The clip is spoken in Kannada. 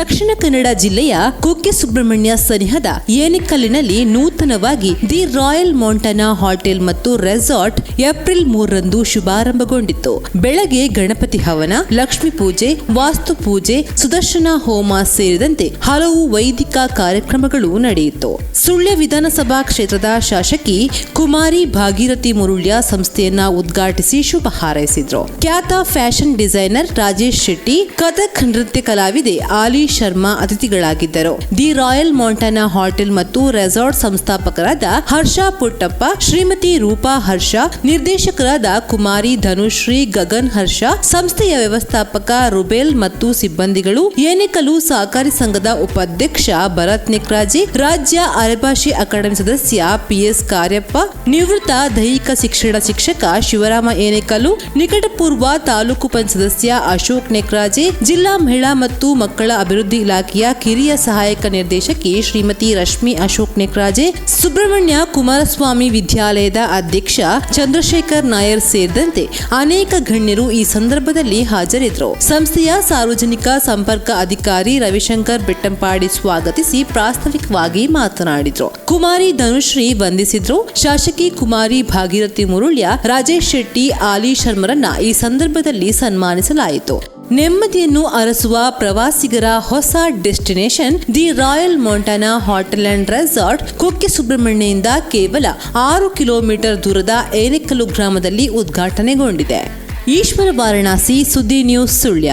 ದಕ್ಷಿಣ ಕನ್ನಡ ಜಿಲ್ಲೆಯ ಕುಕ್ಕೆ ಸುಬ್ರಹ್ಮಣ್ಯ ಸನಿಹದ ಏನಿಕಲ್ಲಿನಲ್ಲಿ ನೂತನವಾಗಿ ದಿ ರಾಯಲ್ ಮೌಂಟನಾ ಹೋಟೆಲ್ ಮತ್ತು ರೆಸಾರ್ಟ್ ಏಪ್ರಿಲ್ ಮೂರರಂದು ಶುಭಾರಂಭಗೊಂಡಿತ್ತು. ಬೆಳಗ್ಗೆ ಗಣಪತಿ ಹವನ, ಲಕ್ಷ್ಮೀ ಪೂಜೆ, ವಾಸ್ತು ಪೂಜೆ, ಸುದರ್ಶನ ಹೋಮ ಸೇರಿದಂತೆ ಹಲವು ವೈದಿಕ ಕಾರ್ಯಕ್ರಮಗಳು ನಡೆಯಿತು. ಸುಳ್ಯ ವಿಧಾನಸಭಾ ಕ್ಷೇತ್ರದ ಶಾಸಕಿ ಕುಮಾರಿ ಭಾಗೀರಥಿ ಮುರುಳ್ಯ ಸಂಸ್ಥೆಯನ್ನ ಉದ್ಘಾಟಿಸಿ ಶುಭ ಹಾರೈಸಿದ್ರು. ಖ್ಯಾತ ಫ್ಯಾಷನ್ ಡಿಸೈನರ್ ರಾಜೇಶ್ ಶೆಟ್ಟಿ, ಕಥಕ್ ನೃತ್ಯ ಕಲಾವಿದೆ ಆಲಿ ಶರ್ಮಾ ಅತಿಥಿಗಳಾಗಿದ್ದರು. ದಿ ರಾಯಲ್ ಮೌಂಟನಾ ಹೋಟೆಲ್ ಮತ್ತು ರೆಸಾರ್ಟ್ ಸಂಸ್ಥಾಪಕರಾದ ಹರ್ಷ ಪುಟ್ಟಪ್ಪ, ಶ್ರೀಮತಿ ರೂಪಾ ಹರ್ಷ, ನಿರ್ದೇಶಕರಾದ ಕುಮಾರಿ ಧನುಶ್ರೀ, ಗಗನ್ ಹರ್ಷ, ಸಂಸ್ಥೆಯ ವ್ಯವಸ್ಥಾಪಕ ರುಬೇಲ್ ಮತ್ತು ಸಿಬ್ಬಂದಿಗಳು ಏನೆಕಲು ಸಹಕಾರಿ ಸಂಘದ ಉಪಾಧ್ಯಕ್ಷ ಭರತ್ ನಿಕ್ರಾಜಿ, ರಾಜ್ಯ ಅರೆಭಾಷೆ ಅಕಾಡೆಮಿ ಸದಸ್ಯ ಪಿಎಸ್ ಕಾರ್ಯಪ್ಪ, ನಿವೃತ್ತ ದೈಹಿಕ ಶಿಕ್ಷಣ ಶಿಕ್ಷಕ ಶಿವರಾಮ ಏನೆಕಲು ನಿಕಟಪೂರ್ವ ತಾಲೂಕು ಪಂಚ ಸದಸ್ಯ ಅಶೋಕ್ ನೆಕ್ರಾಜೆ, ಜಿಲ್ಲಾ ಮಹಿಳಾ ಮತ್ತು ಮಕ್ಕಳ ಅಭಿವೃದ್ಧಿ ಇಲಾಖೆಯ ಕಿರಿಯ ಸಹಾಯಕ ನಿರ್ದೇಶಕಿ ಶ್ರೀಮತಿ ರಶ್ಮಿ ಅಶೋಕ್ ನೆಕ್ರಾಜೆ, ಸುಬ್ರಹ್ಮಣ್ಯ ಕುಮಾರಸ್ವಾಮಿ ವಿದ್ಯಾಲಯದ ಅಧ್ಯಕ್ಷ ಚಂದ್ರಶೇಖರ್ ನಾಯರ್ ಸೇರಿದಂತೆ ಅನೇಕ ಗಣ್ಯರು ಈ ಸಂದರ್ಭದಲ್ಲಿ ಹಾಜರಿದ್ದರು. ಸಂಸ್ಥೆಯ ಸಾರ್ವಜನಿಕ ಸಂಪರ್ಕ ಅಧಿಕಾರಿ ರವಿಶಂಕರ್ ಬೆಟ್ಟಂಪಾಡಿ ಸ್ವಾಗತಿಸಿ ಪ್ರಾಸ್ತಾವಿಕವಾಗಿ ಮಾತನಾಡಿದರು. ಕುಮಾರಿ ಧನುಶ್ರೀ ವಂದಿಸಿದ್ರು. ಶಾಸಕಿ ಕುಮಾರಿ ಭಾಗೀರಥಿ ಮುರುಳ್ಯ, ರಾಜೇಶ್ ಶೆಟ್ಟಿ, ಆಲಿ ಶರ್ಮರನ್ನ ಈ ಸಂದರ್ಭದಲ್ಲಿ ಸನ್ಮಾನಿಸಲಾಯಿತು. ನೆಮ್ಮದಿಯನ್ನು ಅರಸುವ ಪ್ರವಾಸಿಗರ ಹೊಸ destination the royal Mountana hotel and resort Kukke ಸುಬ್ರಹ್ಮಣ್ಯದಿಂದ ಕೇವಲ ಆರು ಕಿಲೋಮೀಟರ್ ದೂರದ ಏರೆಕಲ್ಲು ಗ್ರಾಮದಲ್ಲಿ ಉದ್ಘಾಟನೆಗೊಂಡಿದೆ. ಈಶ್ವರ ವಾರಣಾಸಿ ಸುದ್ದಿ ನ್ಯೂಸ್ ಸುಳ್ಯ.